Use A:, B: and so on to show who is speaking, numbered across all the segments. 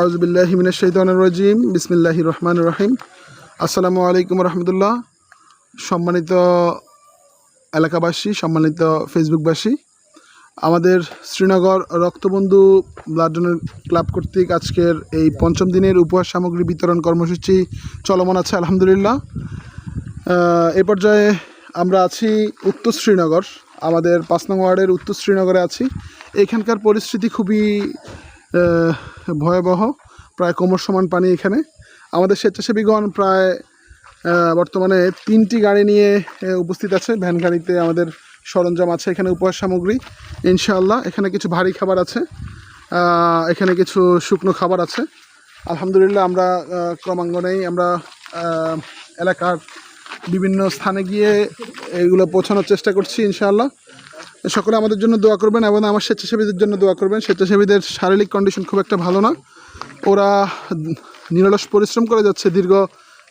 A: আউজবিল্লাহিমিন শৈতানুর রাজিম। বিসমিল্লাহি রহমান রহিম। আসসালামু আলাইকুম রহমতুল্লাহ। সম্মানিত এলাকাবাসী, সম্মানিত ফেসবুকবাসী, আমাদের Srinagar Roktobondhu blood donor club কর্তৃক আজকের এই পঞ্চম দিনের উপহার সামগ্রী বিতরণ কর্মসূচি চলমান আছে, আলহামদুলিল্লাহ। এ পর্যায়ে আমরা আছি উত্তর শ্রীনগর, আমাদের পাঁচ নং ওয়ার্ডের উত্তর শ্রীনগরে আছি। এখানকার পরিস্থিতি খুবই ভয়াবহ, প্রায় কোমর সমান পানি এখানে। আমাদের স্বেচ্ছাসেবীগণ প্রায় বর্তমানে তিনটি গাড়ি নিয়ে উপস্থিত আছে। ভ্যান গাড়িতে আমাদের সরঞ্জাম আছে এখানে উপহার সামগ্রী। ইনশাআল্লাহ, এখানে কিছু ভারী খাবার আছে এখানে কিছু শুকনো খাবার আছে। আলহামদুলিল্লাহ, আমরা ক্রমাঙ্গনেই আমরা এলাকার বিভিন্ন স্থানে গিয়ে এগুলো পৌঁছানোর চেষ্টা করছি ইনশাআল্লাহ। সকলে আমাদের জন্য দোয়া করবেন এবং আমার স্বেচ্ছাসেবীদের জন্য দোয়া করবেন। স্বেচ্ছাসেবীদের শারীরিক কন্ডিশন খুব একটা ভালো না। ওরা নিরলস পরিশ্রম করে যাচ্ছে দীর্ঘ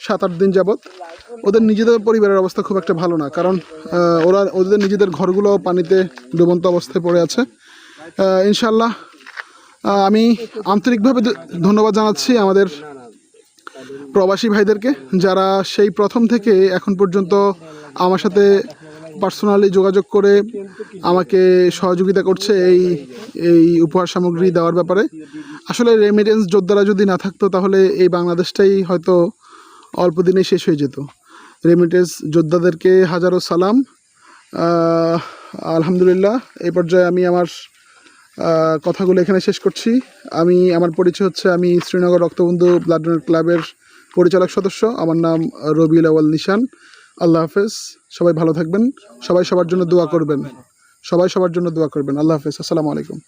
A: সাত আট দিন যাবৎ। ওদের নিজেদের পরিবারের অবস্থা খুব একটা ভালো না, কারণ ওরা, ওদের নিজেদের ঘরগুলো পানিতে ডুবন্ত অবস্থায় পড়ে আছে। ইনশাল্লাহ আমি আন্তরিকভাবে ধন্যবাদ জানাচ্ছি আমাদের প্রবাসী ভাইদেরকে যারা সেই প্রথম থেকে এখন পর্যন্ত আমার সাথে পার্সোনালি যোগাযোগ করে আমাকে সহযোগিতা করছে এই এই উপহার সামগ্রী দেওয়ার ব্যাপারে। আসলে রেমিটেন্স যোদ্ধারা যদি না থাকতো তাহলে এই বাংলাদেশটাই হয়তো অল্প দিনে শেষ হয়ে যেত। রেমিটেন্স যোদ্ধাদেরকে হাজারো সালাম। আলহামদুলিল্লাহ এই পর্যায়ে আমি আমার কথাগুলো এখানে শেষ করছি। আমি, আমার পরিচয় হচ্ছে আমি শ্রীনগর রক্তবন্ধু ব্লাড ডোনার ক্লাবের পরিচালক সদস্য। আমার নাম রবিউল আওয়াল নিশান। আল্লাহ হাফেজ। সবাই ভালো থাকবেন। সবাই সবার জন্য দোয়া করবেন। সবাই সবার জন্য দোয়া করবেন। আল্লাহ হাফেজ। আসসালামু আলাইকুম।